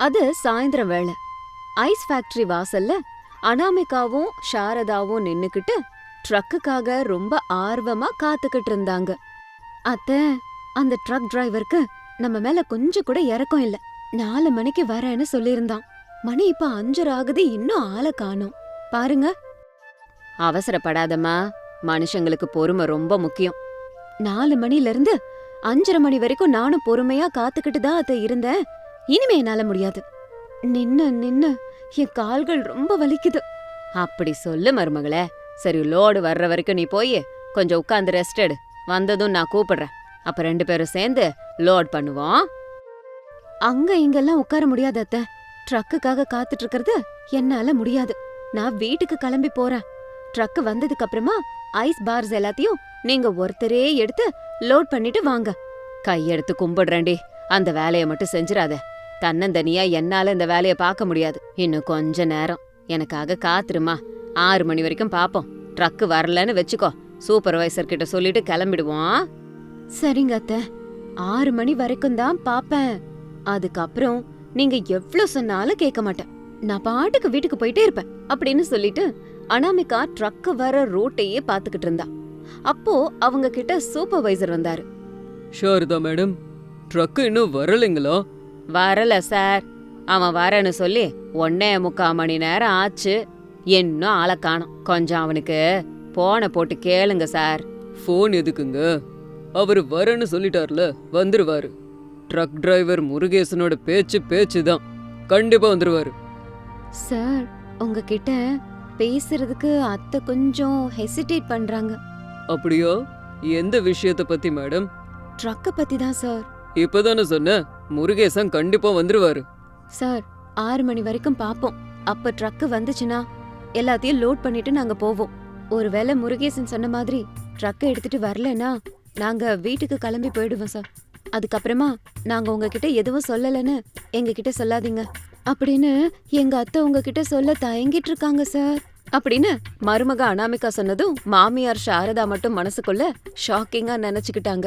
அது சாயந்தரம் வேளை. ஐஸ் ஃபேக்டரி வாசல்ல அனாமிகாவும் சாரதாவும் நின்னுக்கிட்டு ட்ரக்குக்காக ரொம்ப ஆர்வமா காத்துக்கிட்டு இருந்தாங்க. அத்த அந்த ட்ரக் டிரைவருக்கு நம்ம மேல கொஞ்சம் கூட இறக்கம் இல்ல. நாலு மணிக்கு வரேன்னு சொல்லியிருந்தான். மணி இப்ப அஞ்சரை ஆகுது இன்னும் ஆளை காணோம். பாருங்க. அவசரப்படாதம்மா. மனுஷங்களுக்கு பொறுமை ரொம்ப முக்கியம். நாலு மணில இருந்து அஞ்சரை மணி வரைக்கும் நானும் பொறுமையா காத்துக்கிட்டு தான் அத்த இருந்தேன். இனிமே என்னால முடியாது. நின்னு நின்னு என் கால்கள் ரொம்ப வலிக்குது. அப்படி சொல்லு மருமகளே. சரி லோடு வர்ற வரைக்கும் நீ போய் கொஞ்சம் உட்காந்து ரெஸ்ட் எடு. வந்ததும் நான் கூப்பிடுறேன். அப்ப ரெண்டு பேரும் சேர்ந்து லோட் பண்ணுவோம். அங்க இங்கெல்லாம் உட்கார முடியாது அத்த. ட்ரக்குக்காக காத்துட்டு இருக்கிறது என்னால முடியாது. நான் வீட்டுக்கு கிளம்பி போறேன். ட்ரக் வந்ததுக்கு அப்புறமா ஐஸ் பார்ஸ் எல்லாத்தையும் நீங்க ஒருத்தரே எடுத்து லோட் பண்ணிட்டு வாங்க. கையெடுத்து கும்பிடுறேன்டி. அந்த வேலைய மட்டும் செஞ்சிராத தன்னந்தனியா என்னால இந்த வேலையை பார்க்க முடியாது. இன்னும் கொஞ்ச நேரம். எனக்காக காத்துருமா. ஆறு மணி வரைக்கும் பாப்போம். ட்ரக்கு வரலன்னு வச்சுக்கோ. சூப்பர்வைசர் கிட்ட சொல்லிட்டு கிளம்பிடுவோம் சரிங்க அத்த. ஆறு மணி வரைக்கும் தான் பாப்பேன். அதுக்கப்புறம் நீங்க எவ்வளவு சொன்னாலும் கேட்க மாட்டேன். நான் பாட்டுக்கு வீட்டுக்கு போயிட்டே இருப்பேன் அப்படின்னு சொல்லிட்டு அனாமிகா ட்ரக்கு வர ரூட்டையே பாத்துக்கிட்டு இருந்தா. அப்போ அவங்க கிட்ட சூப்பர்வைசர் வந்தாரு. ஷாரதா மேடம் ட்ரக்கு இன்னும் வரலைங்களா? வரல சார். அவன் வரேன்னு சொல்லி ஒன்னே முக்கால் மணி நேரம் ஆச்சு. இன்னும் ஆளை காணோம். கொஞ்சம் அவனுக்கு போனை போட்டு கேளுங்க சார். ஃபோன் எதுக்குங்க? அவர் வரேன்னு சொல்லிட்டார்ல வந்துருவாரு. ட்ரக் டிரைவர் முருகேசனோட பேச்சு பேச்சு தான் கண்டிப்பா வந்துருவாரு. சார் உங்ககிட்ட பேசுறதுக்கு அத்தை கொஞ்சம் ஹெசிடேட் பண்றாங்க. அப்படியா? எந்த விஷயத்த பத்தி மேடம்? ட்ரக்க பத்தி தான் சார். இப்பதானே சொன்னேன் முருகேசன் கண்டிப்பா வந்துருவாரு. சார் ஆறு மணி வரைக்கும் பாப்போம். அப்ப ட்ரக்கு வந்துச்சுன்னா எல்லாத்தையும் லோட் பண்ணிட்டு நாங்க போவோம். ஒருவேளை முருகேசன் சொன்ன மாதிரி ட்ரக்கை எடுத்துட்டு வரலன்னா நாங்க வீட்டுக்கு கிளம்பி போயிடுவோம் சார். அதுக்கப்புறமா நாங்க உங்ககிட்ட எதுவும் சொல்லலன்னு எங்ககிட்ட சொல்லாதீங்க. அப்படின்னு எங்க அத்தை உங்ககிட்ட சொல்ல தயங்கிட்டு இருக்காங்க சார். அப்படின்னு மருமக அனாமிகா சொன்னதும் மாமியார் சாரதா மட்டும் மனசுக்குள்ள ஷாக்கிங்கா நினைச்சுக்கிட்டாங்க.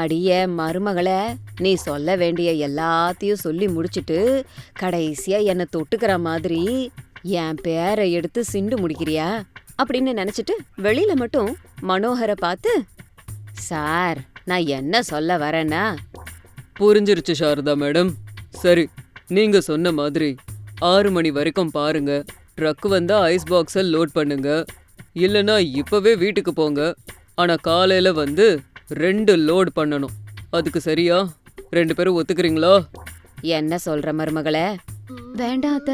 அடிய மருமகளே நீ சொல்ல வேண்டிய எல்லாத்தையும் சொல்லி முடிச்சுட்டு கடைசியா என்னை தொட்டுக்கிற மாதிரி என் பேரை எடுத்து சிண்டு முடிக்கிறியா அப்படின்னு நினைச்சிட்டு வெளியில மட்டும் மனோகரை பார்த்து சார் நான் என்ன சொல்ல வரேன்னா புரிஞ்சிருச்சு சாரதா மேடம். சரி நீங்க சொன்ன மாதிரி ஆறு மணி வரைக்கும் பாருங்க. ட்ரக் வந்தா ஐஸ் பாக்ஸை லோட் பண்ணுங்க. இல்லைன்னா இப்பவே வீட்டுக்கு போங்க. ஆனா காலையில வந்து ரெண்டு லோட் பண்ணணும். அதுக்கு சரியா? ரெண்டு பேரும் ஒத்துக்கிறீங்களா? என்ன சொல்ற மருமகளே? வேண்டாம் அத்த.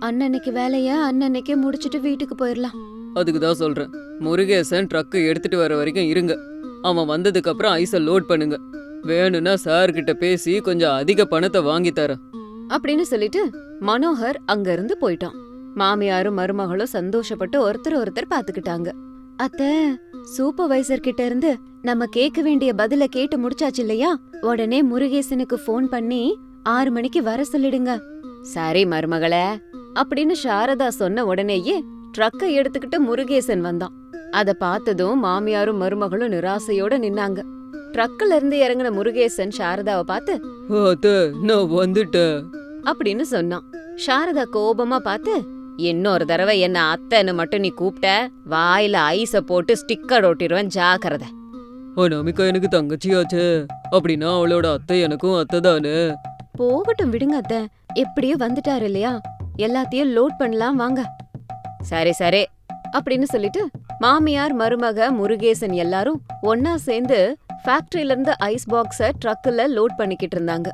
அன்னன்னைக்கு வேலைய? அன்னன்னைக்கே முடிச்சிட்டு வீட்டுக்கு போயிடலாம் அதுக்கு தான் சொல்றேன். முருகேசன் ட்ரக்கு எடுத்துட்டு வர வரைக்கும் இருங்க. அவன் வந்ததுக்கு அப்புறம் ஐஸை லோட் பண்ணுங்க. வேணும்னா சார் கிட்ட பேசி கொஞ்சம் அதிக பணத்தை வாங்கி தரேன். அப்படின்னு சொல்லிட்டு மனோகர் அங்க இருந்து போயிட்டான். மாமியாரும் மருமகளும் சந்தோஷப்பட்டு ஒருத்தர் ஒருத்தர் பாத்துக்கிட்டாங்க அத்த சூப்பர்வைசர் கிட்ட இருந்து நம்ம கேட்க வேண்டிய பதில கேட்டு முடிச்சாச்சு இல்லையா? உடனே முருகேசனுக்கு ஃபோன் பண்ணி ஆறு மணிக்கு வர சொல்லிடுங்க. சரி மருமகளே அப்படின்னு சாரதா சொன்ன உடனேயே ட்ரக்கை எடுத்துக்கிட்டு முருகேசன் வந்தான். அத பார்த்ததும் மாமியாரும் மருமகளும் நிராசையோட நின்னாங்க. ட்ரக்ல இருந்து இறங்கின முருகேசன் சாரதாவை பார்த்து நான் வந்துட்டேன். அப்படின்னு சொன்னான். சாரதா கோபமா பார்த்து இன்னொரு தடவை என்ன அத்தைன்னு மட்டும் நீ கூப்பிட்ட வாயில ஐஸ போட்டு ஸ்டிக்கர் ஒட்டிடுவேன் ஜாக்கிரதை. அனாமிகா எனக்கு தங்கச்சியாச்சே. அப்படின்னா அவளோட அத்தை எனக்கும் அத்தை தானே போகட்டும் விடுங்க அத்தை. எப்படியோ வந்துட்டாரு இல்லையா? எல்லாத்தையும் லோட் பண்ணலாம் வாங்க. சரி சரி. அப்படின்னு சொல்லிட்டு மாமியார் மருமக முருகேசன் எல்லாரும் ஒன்னா சேர்ந்து ஃபேக்டரியில இருந்து ஐஸ் பாக்ஸ ட்ரக்குல லோட் பண்ணிக்கிட்டு இருந்தாங்க.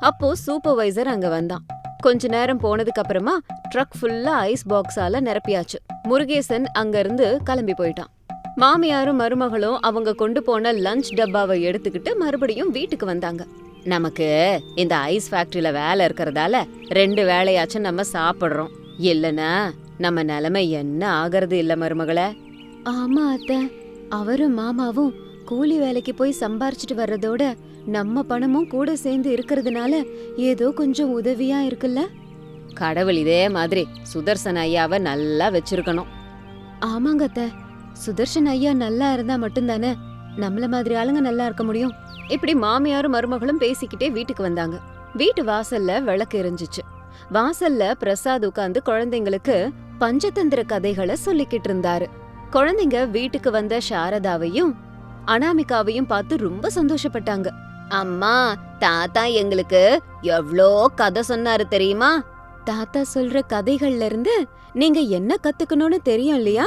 அப்போ சூப்பர்வைசர் அங்க வந்தான். கொஞ்ச நேரம் போனதுக்கு அப்புறமா ட்ரக் ஃபுல்லா ஐஸ் பாக்ஸால நிரப்பியாச்சு. முருகேசன் அங்கிருந்து கிளம்பி போயிட்டான். மாமியாரும் மருமகளும் அவங்க கொண்டு போன லஞ்ச் டப்பாவை எடுத்துக்கிட்டு மறுபடியும் வீட்டுக்கு வந்தாங்க. நமக்கு இந்த ஐஸ் ஃபேக்டரியில வேலை இருக்கிறதால ரெண்டு வேலையாச்சும் நம்ம சாப்பிடுறோம். இல்லனா நம்ம நிலைமை என்ன ஆகிறது இல்ல மருமகளே? ஆமா அத்தை. அவரும் மாமாவும் கூலி வேலைக்கு போய் சம்பாரிச்சிட்டு வர்றதோட நம்ம பணமும் கூட சேர்ந்து இருக்கிறதுனால ஏதோ கொஞ்சம் உதவியா இருக்குல்ல? கடவுள் இதே மாதிரி சுதர்சன் ஐயாவை நல்லா வச்சிருக்கணும். ஆமாங்க அத்தை. சுதர்ஷன் ஐயா நல்லா இருந்தா மட்டும்தானே நம்மள மாதிரி ஆளுங்க நல்லா இருக்க முடியும்? இப்படி மாமியாரும் மருமகளும் பேசிக்கிட்டே வீட்டுக்கு வந்தாங்க. வீட்டு வாசல்ல விளக்கு எரிஞ்சுச்சு. வாசல்ல பிரசாத் உட்கார்ந்து குழந்தைங்களுக்கு பஞ்சதந்திர கதைகளை சொல்லிக்கிட்டு இருந்தாரு. குழந்தைங்க வீட்டுக்கு வந்த சாரதாவையும் அனாமிகாவையும் பார்த்து ரொம்ப சந்தோஷப்பட்டாங்க. அம்மா தாத்தா எங்களுக்கு எவ்ளோ கதை சொன்னாரு தெரியுமா? தாத்தா சொல்ற கதைகள்ல இருந்து நீங்க என்ன கத்துக்கணும்னு தெரியும் இல்லையா?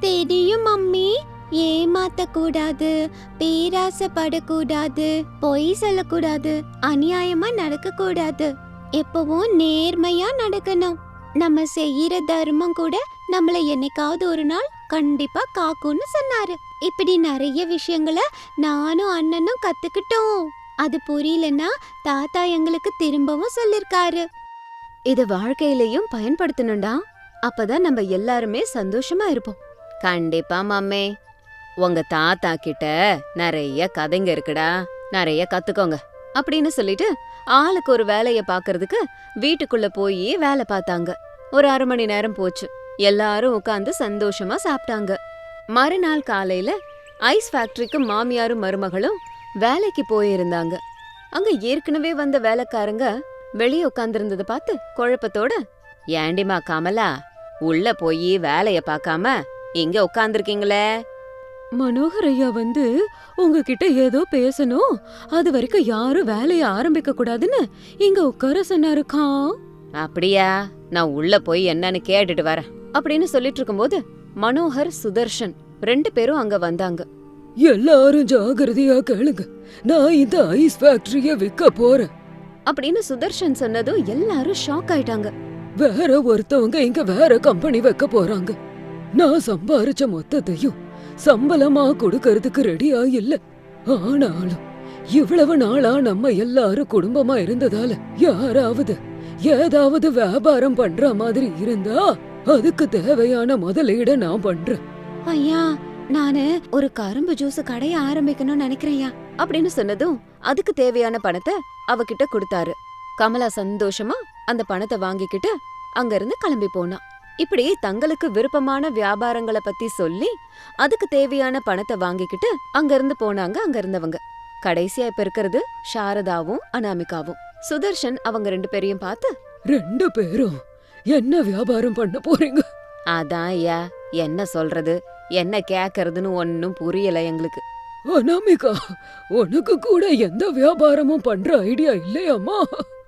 தெரியும் மம்மி. ஏமாத்த கூடாது பேராசப்படக்கூடாது பொய் சொல்லக்கூடாது அநியாயமா நடக்க கூடாது எப்பவும் நேர்மையா நடக்கணும். நம்ம செய்யற தர்மம் கூட நம்மள என்னைக்காவது ஒரு நாள் கண்டிப்பா காக்கும்னு சொன்னாரு. இப்படி நிறைய விஷயங்களை நானும் அண்ணனும் கத்துக்கிட்டோம். அது புரியலன்னா தாத்தா எங்களுக்கு திரும்பவும் சொல்லிருக்காரு. இது வாழ்க்கையிலயும் பயன்படுத்தணும்டா. அப்பதான் நம்ம எல்லாருமே சந்தோஷமா இருப்போம். கண்டிப்பா மம்மே உங்க தாத்தா கிட்ட நிறைய கதைங்க இருக்குடா. நிறைய கத்துக்கோங்க. அப்படின்னு சொல்லிட்டு ஆளுக்கு ஒரு வேலைய பாக்குறதுக்கு வீட்டுக்குள்ள போய் வேலை பார்த்தாங்க. ஒரு அரை மணி நேரம் போச்சு. எல்லாரும் உட்கார்ந்து சந்தோஷமா சாப்பிட்டாங்க. மறுநாள் காலையில ஐஸ் ஃபேக்டரிக்கு மாமியாரும் மருமகளும் வேலைக்கு போயிருந்தாங்க. அங்க ஏற்கனவே வந்த வேலைக்காரங்க வெளியே உட்கார்ந்திருந்தத பார்த்து குழப்பத்தோட ஏண்டிமா கமலா உள்ள போய் வேலைய பார்க்காம இங்க உட்கார்ந்திருக்கீங்களே? மனோகர் ஐயா வந்து உங்ககிட்ட ஏதோ பேசணும். அது வரைக்கும் யாரும் வேலைய ஆரம்பிக்க கூடாதுன்னு இங்க உட்கார சொன்னாருக்கா அப்படியா? நான் உள்ள போய் என்னன்னு கேட்டுட்டு வரேன். அப்படின்னு சொல்லிட்டு இருக்கும்போது மனோகர் சுதர்ஷன் ரெண்டு பேரும் அங்க வந்தாங்க. எல்லாரும் ஜாகிரதையா கேளுங்க. நான் இந்த ஐஸ் ஃபேக்டரிய விற்க போறேன். அப்படின்னு சுதர்ஷன் சொன்னதும் எல்லாரும் ஷாக் ஆயிட்டாங்க. வேற ஒருத்தவங்க இங்க வேற கம்பெனி வைக்க போறாங்க. நான் சம்பாரிச்ச மொத்தத்தையும் சம்பளமா கொடுக்கறதுக்கு ரெடியா இல்ல. ஆனாலும் இவ்வளவு நாளா நம்ம எல்லாரும் குடும்பமா இருந்ததால யாராவது ஏதாவது வியாபாரம் பண்ற மாதிரி இருந்தா அதுக்கு தேவையான முதலீட நான் பண்றேன். ஐயா நானு ஒரு கரும்பு ஜூஸ் கடைய ஆரம்பிக்கணும்னு நினைக்கிறேன்யா அப்படின்னு சொன்னதும் அதுக்கு தேவையான பணத்தை அவகிட்ட கொடுத்தாரு. கமலா சந்தோஷமா அந்த பணத்தை வாங்கிக்கிட்டு அங்கிருந்து கிளம்பி போனா. இப்படி தங்களுக்கு விருப்பமான வியாபாரங்களை பத்தி சொல்லி அதுக்கு தேவையான பணத்தை வாங்கிக்கிட்டு அங்கிருந்து போனாங்க அங்க இருந்தவங்க. கடைசியா இப்ப இருக்கிறது சாரதாவும் அனாமிகாவும். சுதர்ஷன் அவங்க ரெண்டு பேரையும் பார்த்து ரெண்டு பேரும் என்ன வியாபாரம் பண்ண போறீங்க? அதான் ஐயா என்ன சொல்றது? என்ன கேக்கறதுன்னு ஒன்னும் புரியல எங்களுக்கு. அனாமிகா உனக்கு கூட எந்த வியாபாரமும் பண்ற ஐடியா இல்லையாம்மா?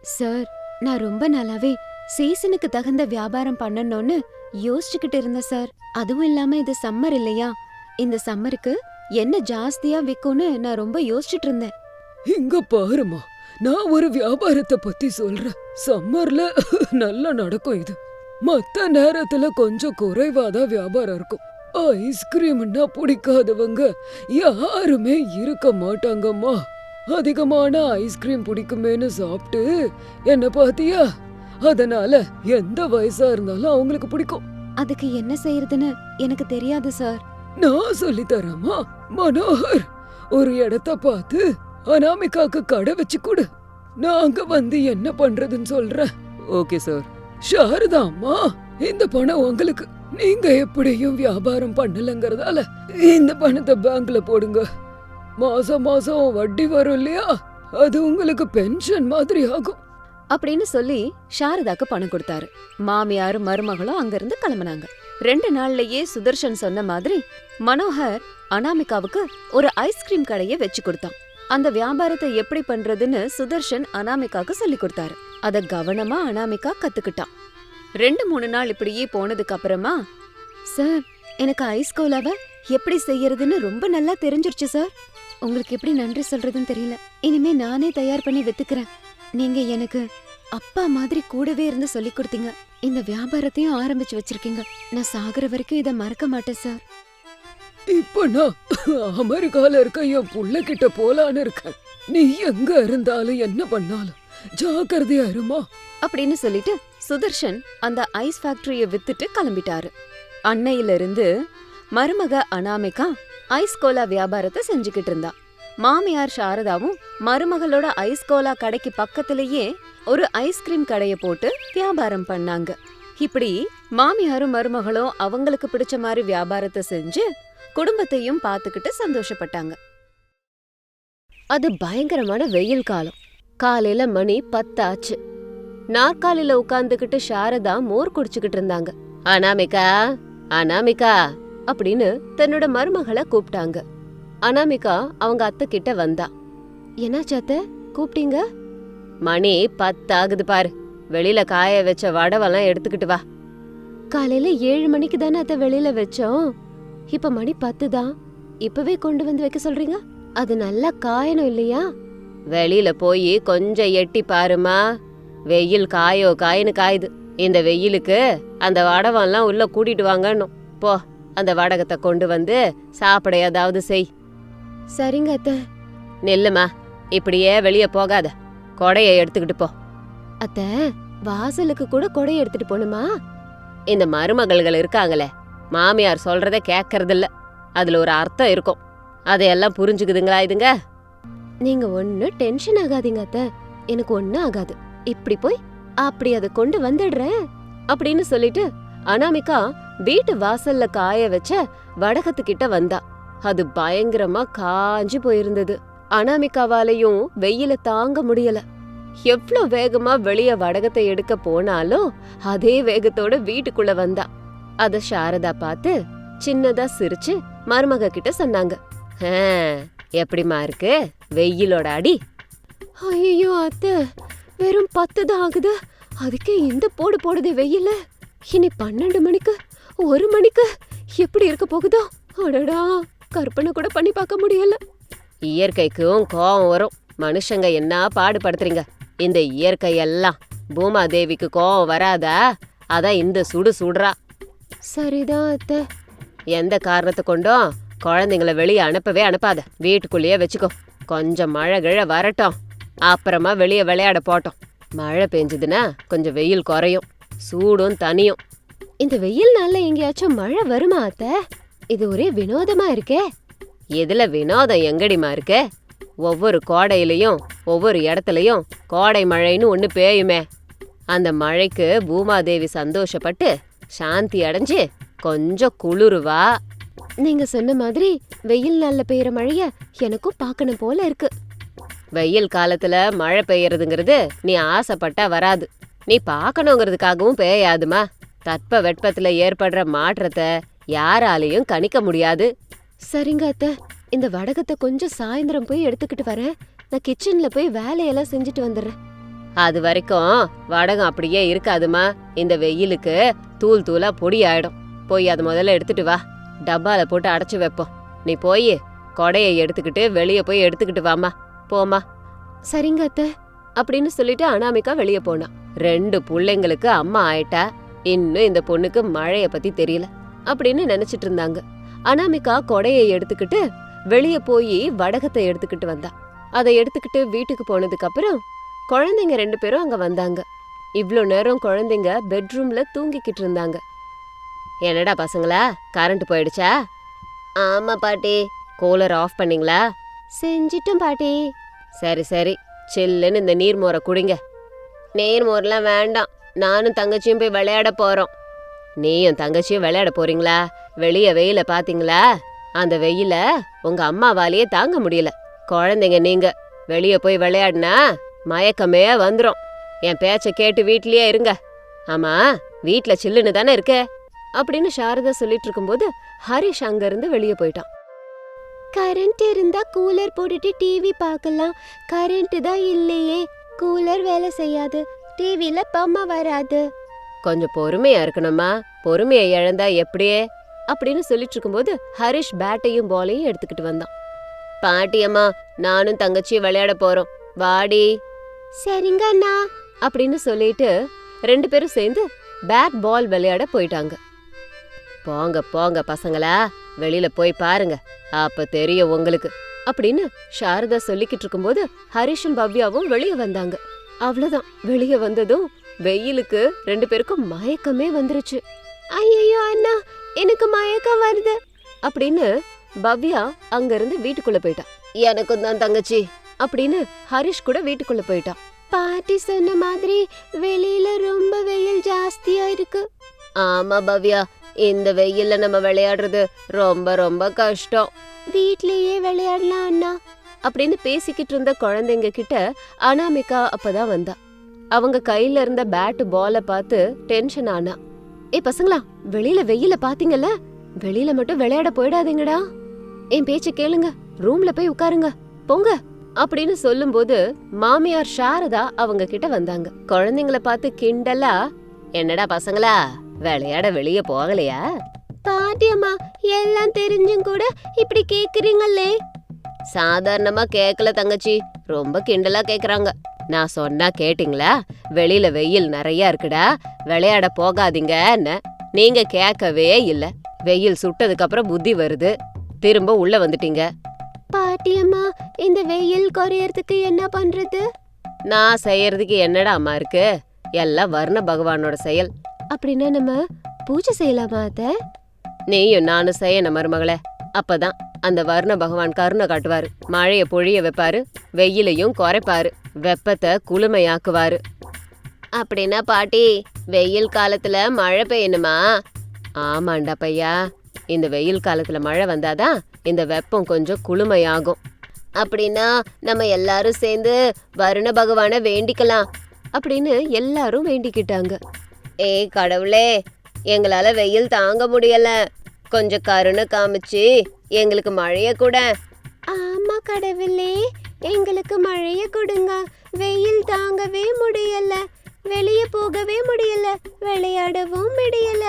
சார் நான் ரொம்ப நாளாவே சீசனுக்கு தகுந்த வியாபாரம் பண்ணணும்னு யோசிச்சுக்கிட்டு இருந்தேன் சார். அதுவும் இல்லாம இது சம்மர் இல்லையா? இந்த சம்மருக்கு என்ன ஜாஸ்தியா விக்கும்னு நான் ரொம்ப யோசிச்சுட்டு இருந்தேன். இங்க பாருமா நான் ஒரு வியாபாரத்தை பத்தி சொல்றேன். சம்மர்ல நல்லா நடக்கும் இது. மத்த நேரத்துல கொஞ்சம் குறைவாதான் வியாபாரம் இருக்கும். ஐஸ்கிரீம்னா பிடிக்காதவங்க யாருமே இருக்க மாட்டாங்கம்மா. அதிகமான ஐஸ்கிரீம் பிடிக்குமேன்னு சாப்பிட்டு என்ன பாத்தியா அதனால எந்த வயசா இருந்தாலும் அவங்களுக்கு பிடிக்கும். அதுக்கு என்ன செய்யறதுன்னு எனக்கு தெரியாது சார். நான் சொல்லி தரேம்மா மனோகர். ஒரு இடத்த பார்த்து அனாமிகாக்கு கடை வச்சு கொடு. நாங்க வந்து என்ன பண்றதுன்னு சொல்றேன் ஓகே சார். சாரதா அம்மா இந்த பணம் உங்களுக்கு. நீங்க எப்படியும் வியாபாரம் பண்ணலங்கறதால இந்த பணத்தை பேங்க்ல போடுங்க. மாசம் மாசம் வட்டி வரும் இல்லையா? அது உங்களுக்கு பென்ஷன் மாதிரி ஆகும். அப்படின்னு சொல்லி சாரதாக்கு பணம் கொடுத்தாரு. மாமியாரும் மருமகளும் அங்கிருந்து கிளம்புனாங்க. ரெண்டு நாள்லயே சுதர்ஷன் சொன்ன மாதிரி மனோகர் அனாமிகாவுக்கு ஒரு ஐஸ்கிரீம் கடைய வச்சு கொடுத்தான். அந்த வியாபாரத்தை எப்படி பண்றதுன்னு சுதர்ஷன் அனாமிகாக்கு சொல்லி கொடுத்தாரு. அத கவனமா அனாமிகா கத்துக்கிட்டான். ரெண்டு மூணு நாள் இப்படியே போனதுக்கு அப்புறமா சார் எனக்கு ஐஸ் கோலாவை எப்படி செய்யறதுன்னு ரொம்ப நல்லா தெரிஞ்சிருச்சு சார். உங்களுக்கு எப்படி நன்றி சொல்றதுன்னு தெரியல. இனிமே நானே தயார் பண்ணி வித்துக்கிறேன். நீங்க எனக்கு அப்பா மாதிரி கூடவே இருந்து சொல்லி கொடுத்தீங்க. இந்த வியாபாரத்தையும் ஆரம்பிச்சு வச்சிருக்கீங்க. நான் சாகுற வரைக்கும் இத மறக்க மாட்டேன் சார். இப்ப நான் அமெரிக்கால இருக்க என் புள்ள கிட்ட போலான்னு இருக்கேன். நீ எங்க இருந்தாலும் என்ன பண்ணாலும் ஜாக்கிரதையா இருமா. அப்படின்னு சொல்லிட்டு சுதர்ஷன் அந்த ஐஸ் ஃபேக்டரிய வித்துட்டு கிளம்பிட்டாரு. அன்னையில இருந்து மருமக அனாமிகா ஐஸ் கோலா வியாபாரத்தை செஞ்சுக்கிட்டு இருந்தா. மாமியார் சாரதாவும் மருமகளோட ஐஸ் கோலா கடைக்கு பக்கத்திலேயே ஒரு ஐஸ்கிரீம் கடைய போட்டு வியாபாரம் பண்ணாங்க. இப்படி மாமியாரும் மருமகளும் அவங்களுக்கு பிடிச்ச மாதிரி வியாபாரத்தை செஞ்சு குடும்பத்தையும் பார்த்துக்கிட்டு சந்தோஷப்பட்டாங்க. அது பயங்கரமான வெயில் காலம். காலையில மணி பத்தாச்சு. நாற்காலில உட்கார்ந்துகிட்டு சாரதா மோர் குடிச்சுக்கிட்டு இருந்தாங்க. அனாமிகா அனாமிகா அப்படின்னு தன்னோட மருமகளை கூப்பிட்டாங்க. அனாமிகா அவங்க அத்தை கிட்ட வந்தா. என்னாச்சு அத்தை? கூப்பிட்டீங்க? மணி பத்தாகுது பாரு. வெளியில காய வச்ச வடவெல்லாம் எடுத்துக்கிட்டு வா. காலையில ஏழு மணிக்கு தானே அத்தை வெளியில வச்சோம்? இப்ப மணி பத்து தான். இப்பவே கொண்டு வந்து வைக்க சொல்றீங்க? அது நல்லா காயணும் இல்லையா? வெளியில போய் கொஞ்சம் எட்டி பாருமா. வெயில் காயோ காயின்னு காயுது. இந்த வெயிலுக்கு அந்த வடவெல்லாம் உள்ள கூட்டிட்டு வாங்கன்னும் போ அந்த வடகத்தை கொண்டு வந்து சாப்பிட ஏதாவது செய். சரிங்க அத்தை. நெல்லுமா. இப்படியே வெளியே போகாத. கொடைய எடுத்துக்கிட்டு போ. அத்தை வாசலுக்கு கூட கொடைய எடுத்துட்டு போணுமா இந்த மருமகள்கள் இருக்காங்களே மாமியார் சொல்றத கேட்கறதில்ல அதில் ஒரு அர்த்தம் இருக்கும். அதையெல்லாம் புரிஞ்சுக்குதுங்களா இதுங்க? நீங்க ஒண்ணு டென்ஷன் ஆகாதீங்க அத்தை. எனக்கு ஒண்ணு ஆகாது. இப்படி போய் அப்படி அதை கொண்டு வந்துடுறேன் அப்படின்னு சொல்லிட்டு அனாமிகா வீட்டு வாசல்ல காய வச்ச வடகத்துக்கிட்ட வந்தா. அது பயங்கரமா காஞ்சு போயிருந்தது. அனாமிகாவாலையும் வெயில தாங்க முடியல. எவ்வளோ வேகமா வெளிய வடகத்தை எடுக்க போனாலும் அதே வேகத்தோட வீட்டுக்குள்ள வந்தா. அத சாரதா பார்த்து சின்னதா சிரிச்சு மருமக கிட்ட சொன்னாங்க. "ஆ, எப்படிம்மா இருக்கு? வெயிலோட அடி. ஐயோ அத்தை வெறும் பத்து தான் ஆகுது. அதுக்கே இந்த போடு போடுதே வெயில. இனி பன்னெண்டு மணிக்கு ஒரு மணிக்கு எப்படி இருக்க போகுதோ? அடடா கற்பனை கூட பண்ணி பார்க்க முடியல. இயற்கைக்கும் கோவம் வரும். மனுஷங்க என்ன பாடுபடுத்துறீங்க? இந்த இயற்கை எல்லாம் பூமாதேவிக்கு கோவம் வராதா? அதான் இந்த சுடு சுடுறா. சரிதான் அத்தை. எந்த காரணத்தை கொண்டும் குழந்தைங்கள வெளியே அனுப்பவே அனுப்பாத. வீட்டுக்குள்ளேயே வச்சுக்கோ. கொஞ்சம் மழை கிழ வரட்டும். அப்புறமா வெளியே விளையாட போட்டோம். மழை பெஞ்சதுன்னா கொஞ்சம் வெயில் குறையும். சூடும் தனியும். இந்த வெயில் நாள்ல எங்கேயாச்சும் மழை வருமா அத்தை? இது ஒரே வினோதமா இருக்கே. இதுல வினோதம் எங்கடிமா இருக்கு? ஒவ்வொரு கோடையிலையும் ஒவ்வொரு இடத்துலயும் கோடை மழைன்னு ஒன்று பேயுமே அந்த மழைக்கு பூமாதேவி சந்தோஷப்பட்டு சாந்தி அடைஞ்சு கொஞ்சம் குளிருவா. நீங்க சொன்ன மாதிரி வெயில் நாள்ல பெய்யற மழைய எனக்கும் பார்க்கணும் போல இருக்கு. வெயில் காலத்துல மழை பெய்யறதுங்கிறது நீ ஆசைப்பட்டா வராது. நீ பார்க்கணுங்கிறதுக்காகவும் பெய்யாதுமா. தட்ப வெட்பத்துல ஏற்படுற மாற்றத்தை யாராலையும் கணிக்க முடியாது. சரிங்க அத்தை. இந்த வடகத்தை கொஞ்சம் சாயந்தரம் போய் எடுத்துக்கிட்டு வரேன். நான் கிச்சன்ல போய் வேலையெல்லாம் செஞ்சுட்டு வந்துடுறேன். அது வரைக்கும் வடகம் அப்படியே இருக்காதுமா இந்த வெயிலுக்கு தூள் தூளா பொடி ஆயிடும். போய் அதை முதல்ல எடுத்துட்டு வா. டப்பால போட்டு அடைச்சு வைப்போம். நீ போய் கொடையை எடுத்துக்கிட்டு வெளியே போய் எடுத்துக்கிட்டு வாமா போமா சரிங்க அப்படின்னு சொல்லிட்டு அனாமிகா வெளியே போனா. ரெண்டு பிள்ளைங்களுக்கு அம்மா ஆயிட்டா இன்னும் இந்த பொண்ணுக்கு மழைய பத்தி தெரியல அப்படின்னு நினைச்சிட்டு இருந்தாங்க. அனாமிகா கொடையை எடுத்துக்கிட்டு வெளியே போய் வடகத்தை எடுத்துக்கிட்டு வந்தா. அதை எடுத்துக்கிட்டு வீட்டுக்கு போனதுக்கு அப்புறம் குழந்தைங்க ரெண்டு பேரும் அங்கே வந்தாங்க. இவ்வளோ நேரம் குழந்தைங்க பெட்ரூமில் தூங்கிக்கிட்டு இருந்தாங்க. என்னடா பசங்களா? கரண்ட் போயிடுச்சா? ஆமாம் பாட்டி. கூலர் ஆஃப் பண்ணிங்களா? செஞ்சிட்டோம் பாட்டி. சரி சரி. சில்லுன்னு இந்த நீர்மோரை குடிங்க. நீர்மோர்லாம் வேண்டாம். நானும் தங்கச்சியும் போய் விளையாட போகிறோம் நீயும் தங்கச்சியும் விளையாட போறீங்களா? வெளிய வெயில பாத்தீங்களா? அந்த வெயில உங்க அம்மாவாலேயே தாங்க முடியல. குழந்தைங்க நீங்க. வெளியே போய் விளையாடினா மயக்கமே வந்துரும். என் பேச்ச கேட்டு வீட்லயே இருங்க. ஆமா வீட்ல சில்லுன்னு தானே இருக்க? அப்படின்னு சாரதா சொல்லிட்டு இருக்கும்போது ஹரிஷ் அங்க இருந்து வெளியே போயிட்டான். கரண்ட் இருந்தா கூலர் போட்டுட்டு டிவி பார்க்கலாம். கரண்ட் தான் இல்லையே. கூலர் வேலை செய்யாது. டிவில பம்மா வராது. கொஞ்சம் பொறுமையா இருக்கணுமா பொறுமையை இழந்தா எப்படியே? அப்படின்னு சொல்லிட்டு இருக்கும்போது ஹரிஷ் பேட்டையும் பாலையும் எடுத்துக்கிட்டு வந்தான். பாட்டியம்மா நானும் தங்கச்சியும் விளையாட போறோம். வாடி. சரிங்க அண்ணா. அப்படின்னு சொல்லிட்டு ரெண்டு பேரும் சேர்ந்து பேட் பால் விளையாட போயிட்டாங்க. போங்க போங்க பசங்களா வெளியில போய் பாருங்க. அப்ப தெரியும் உங்களுக்கு அப்படின்னு சாரதா சொல்லிக்கிட்டு இருக்கும்போது ஹரிஷும் பவ்யாவும் வெளியே வந்தாங்க. அவ்வளவுதான் வெளியே வந்ததும் வெயிலுக்கு ரெண்டு பேருக்கும் மயக்கமே வந்துருச்சு. ஐயோ அண்ணா எனக்கு மயக்கம் வருது அப்படின்னு பவ்யா அங்க இருந்து வீட்டுக்குள்ள போயிட்டான் எனக்கும் தான் தங்கச்சி அப்படின்னு ஹரிஷ் கூட வீட்டுக்குள்ள போயிட்டான். பாட்டி சொன்ன மாதிரி வெளியில ரொம்ப வெயில் ஜாஸ்தியா இருக்கு. ஆமா பவ்யா இந்த வெயில்ல நம்ம விளையாடுறது ரொம்ப ரொம்ப கஷ்டம். வீட்லயே விளையாடலாம் அண்ணா. அப்படின்னு பேசிக்கிட்டு இருந்த குழந்தைங்க கிட்ட அனாமிகா அப்பதான் வந்தா. அவங்க கையில இருந்த பேட் பால பார்த்து டென்ஷன் ஆனா. ஏ பசங்களா வெளியில வெயில பாத்தீங்கல்ல? வெளியில மட்டும் விளையாட போயிடாதீங்கடா. என் பேச்ச கேளுங்க ரூம்ல போய் உட்காருங்க. போங்க. அப்படின்னு சொல்லும்போது மாமியார் சாரதா அவங்க கிட்ட வந்தாங்க. குழந்தைங்கள பார்த்து கிண்டலா என்னடா பசங்களா விளையாட வெளிய போகலையா? பாட்டியம்மா எல்லாம் தெரிஞ்சும் கூட இப்படி கேக்குறீங்களே. சாதாரணமா கேக்கல தங்கச்சி ரொம்ப கிண்டலா கேக்குறாங்க. நான் சொன்னா கேட்டிங்களா? வெளியில வெயில் நிறைய இருக்குடா விளையாட போகாதீங்கன்னு. நீங்க கேட்கவே இல்ல. வெயில் சுட்டதுக்கு அப்புறம் புத்தி வருது. திரும்ப உள்ள வந்துட்டீங்க. பாட்டியம்மா இந்த வெயில் குறையறதுக்கு என்ன பண்றது? நான் செய்யறதுக்கு என்னடா அம்மா இருக்கு? எல்லாம் வர்ண பகவானோட செயல். அப்படின்னா நம்ம பூஜை செய்யலாமா அத்த? நீயும் நானும் செய்யணும் மருமகளே. அப்பதான் அந்த வர்ண பகவான் கருணை காட்டுவாரு. மழைய பொழிய வைப்பாரு வெயிலையும் குறைப்பாரு வெப்பத்தை குளுமையாக்குவாரு. அப்படின்னா பாட்டி வெயில் காலத்துல மழை பெய்யணுமா? ஆமாண்டா பையா. இந்த வெயில் காலத்துல மழை வந்தாதான் இந்த வெப்பம் கொஞ்சம் குளுமையாகும். அப்படின்னா நம்ம எல்லாரும் சேர்ந்து வருண பகவானை வேண்டிக்கலாம் அப்படின்னு எல்லாரும் வேண்டிக்கிட்டாங்க. ஏய் கடவுளே எங்களால வெயில் தாங்க முடியல. கொஞ்சம் கருணை காமிச்சு எங்களுக்கு மழைய கூட. ஆமா கடவுளே எங்களுக்கு மழைய கொடுங்க. வெயில் தாங்கவே முடியல. வெளியே போகவே முடியல. விளையாடவும் முடியல.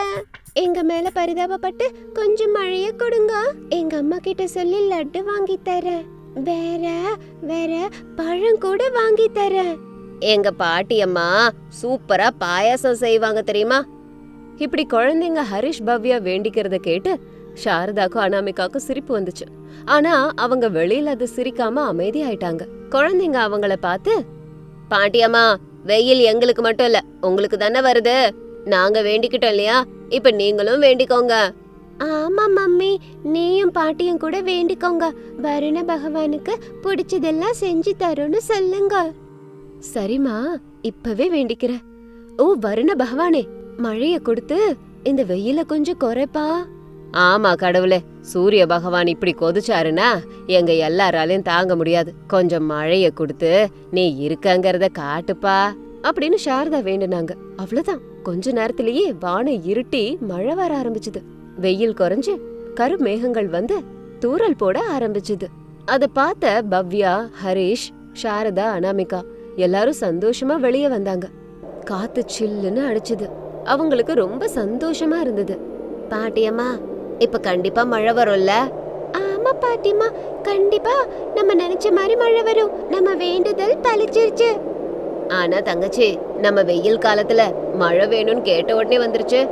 எங்க மேல பரிதாபப்பட்டு கொஞ்சம் மழைய கொடுங்க. எங்க அம்மா கிட்ட சொல்லி லட்டு வாங்கி தரேன். வேற வேற பழம் கூட வாங்கி தரேன். எங்க பாட்டி அம்மா சூப்பரா பாயாசம் செய்வாங்க தெரியுமா? இப்படி குழந்தைங்க ஹரிஷ் பவ்யா வேண்டிக்கிறத கேட்டு சாரதாக்கும் அனாமிகாக்கும் சிரிப்பு வந்துச்சு. ஆனா அவங்க வெளியில அது சிரிக்காம அமைதி ஆயிட்டாங்க குழந்தைங்க அவங்கள பார்த்து பாட்டியம்மா வெயில் எங்களுக்கு மட்டும் இல்ல உங்களுக்கு தானே வருது? நாங்க வேண்டிக்கிட்டோம் இல்லையா? இப்ப நீங்களும் வேண்டிக்கோங்க. ஆமா மம்மி. நீயும் பாட்டியும் கூட வேண்டிக்கோங்க. வருண பகவானுக்கு பிடிச்சதெல்லாம் செஞ்சு தரும்னு சொல்லுங்க. சரிம்மா. இப்பவே வேண்டிக்கிறேன் ஓ வருண பகவானே. மழைய கொடுத்து இந்த வெயில கொஞ்சம் குறைப்பா? ஆமா கடவுளே. சூரிய பகவான் இப்படி கொதிச்சாருன்னா எங்க எல்லாராலையும் தாங்க முடியாது. கொஞ்சம் மழைய கொடுத்து நீ இருக்கங்கறத காட்டுப்பா. அப்படின்னு சாரதா வேண்டுனாங்க. அவ்வளவுதான். கொஞ்ச நேரத்திலேயே வானம் இருட்டி மழை வர ஆரம்பிச்சது. வெயில் குறைஞ்சு கருமேகங்கள் வந்து தூறல் போட ஆரம்பிச்சது. அத பார்த்த பவ்யா ஹரிஷ் சாரதா அனாமிகா எல்லாரும் சந்தோஷமா வெளியே வந்தாங்க. காத்து சில்லுன்னு அடிச்சது. அவங்களுக்கு ரொம்ப சந்தோஷமா இருந்தது. பாட்டியம்மா இப்ப கண்டிப்பா மழை வரும்ல? ஆமா பாட்டிமா கண்டிப்பா. நம்ம நினைச்ச மாதிரி மழை வரும். நம்ம வேண்டுதல் பழிச்சிருச்சு. ஆனா தங்கச்சி நம்ம வெயில் காலத்துல மழை வேணும்னு கேட்ட உடனே வந்துருச்சு.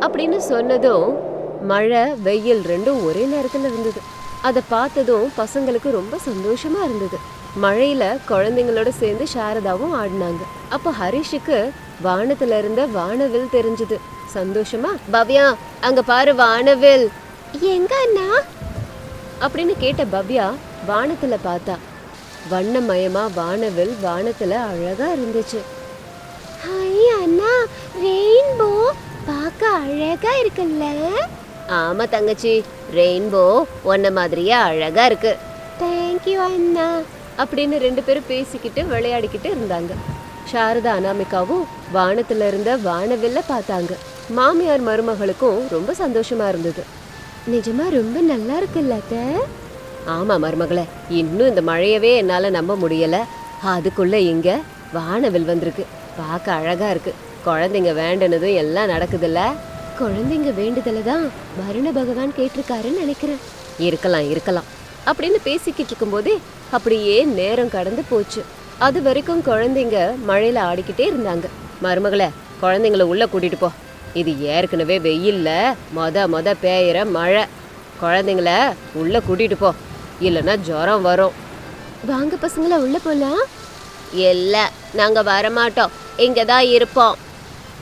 அப்படின்னு சொன்னதும் மழை வெயில் ரெண்டும் ஒரே நேரத்துல இருந்தது. அதை பார்த்ததும் பசங்களுக்கு ரொம்ப சந்தோஷமா இருந்தது. மழையில குழந்தைங்களோட சேர்ந்து சாரதாவும் ஆடினாங்க. அப்ப ஹரிஷுக்கு வானத்துல இருந்த வானவில் தெரிஞ்சது. சந்தோஷமா பவ்யா அங்க பாரு வானவில். எங்க அண்ணா? அப்படின்னு கேட்ட பவ்யா வானத்துல பார்த்தா வண்ணமயமா வானவில் வானத்துல அழகா இருந்துச்சு. ஹாய் அண்ணா. ரெயின்போ பார்க்க அழகா இருக்குல்ல? ஆமா தங்கச்சி. ரெயின்போ உன்ன மாதிரியே அழகா இருக்கு. தேங்க்யூ அண்ணா. அப்படின்னு ரெண்டு பேரும் பேசிக்கிட்டு விளையாடிக்கிட்டு இருந்தாங்க. சாரதா அனாமிகாவும் வானத்துல இருந்த வானவில்ல பார்த்தாங்க. மாமியார் மருமகளுக்கும் ரொம்ப சந்தோஷமா இருந்தது. நிஜமா ரொம்ப நல்லா இருக்குல்ல ஆமாம் ஆமா மருமகளே. இன்னும் இந்த மழையவே என்னால் நம்ப முடியலை. அதுக்குள்ளே இங்கே வானவில் வந்திருக்கு. பார்க்க அழகாக இருக்குது குழந்தைங்க வேண்டுனதும் எல்லாம் நடக்குதுல்ல? குழந்தைங்க வேண்டுதலை தான் வருண பகவான் கேட்டிருக்காருன்னு நினைக்கிறேன். இருக்கலாம் இருக்கலாம். அப்படின்னு பேசிக்கிட்டு இருக்கும்போதே அப்படியே நேரம் கடந்து போச்சு. அது வரைக்கும் குழந்தைங்க மழையில் ஆடிக்கிட்டே இருந்தாங்க. மருமகளே குழந்தைங்கள உள்ளே கூட்டிகிட்டு போ. இது ஏற்கனவே வெயில்ல மொத மொத பேயிற மழை. குழந்தைங்கள உள்ள கூட்டிட்டு போ. இல்லைன்னா ஜுரம் வரும். வாங்க பசங்களை உள்ள போலாம். இல்லை நாங்க வரமாட்டோம். இங்க தான் இருப்போம்.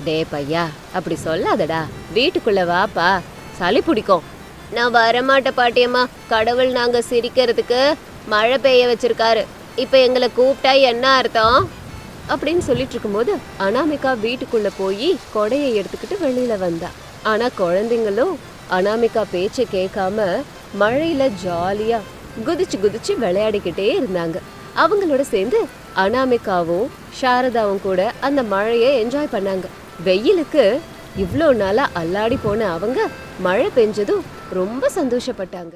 டே பையா அப்படி சொல்லாதடா. வீட்டுக்குள்ள வாப்பா சளி பிடிக்கும். நான் வரமாட்டேன் பாட்டியம்மா கடவுள் நாங்க சிரிக்கிறதுக்கு மழை பெய்ய வச்சிருக்காரு. இப்போ எங்களை கூப்பிட்டா என்ன அர்த்தம்? அப்படின்னு சொல்லிட்டு இருக்கும்போது அனாமிகா வீட்டுக்குள்ள போய் கொடையை எடுத்துக்கிட்டு வெளியில வந்தா. ஆனா குழந்தைங்களும் அனாமிகா பேச்சை கேட்காம மழையில ஜாலியா குதிச்சு குதிச்சு விளையாடிக்கிட்டே இருந்தாங்க. அவங்களோட சேர்ந்து அனாமிகாவும் சாரதாவும் கூட அந்த மழையை என்ஜாய் பண்ணாங்க. வெயிலுக்கு இவ்வளோ நாளா அல்லாடி போன அவங்க மழை பெஞ்சதும் ரொம்ப சந்தோஷப்பட்டாங்க.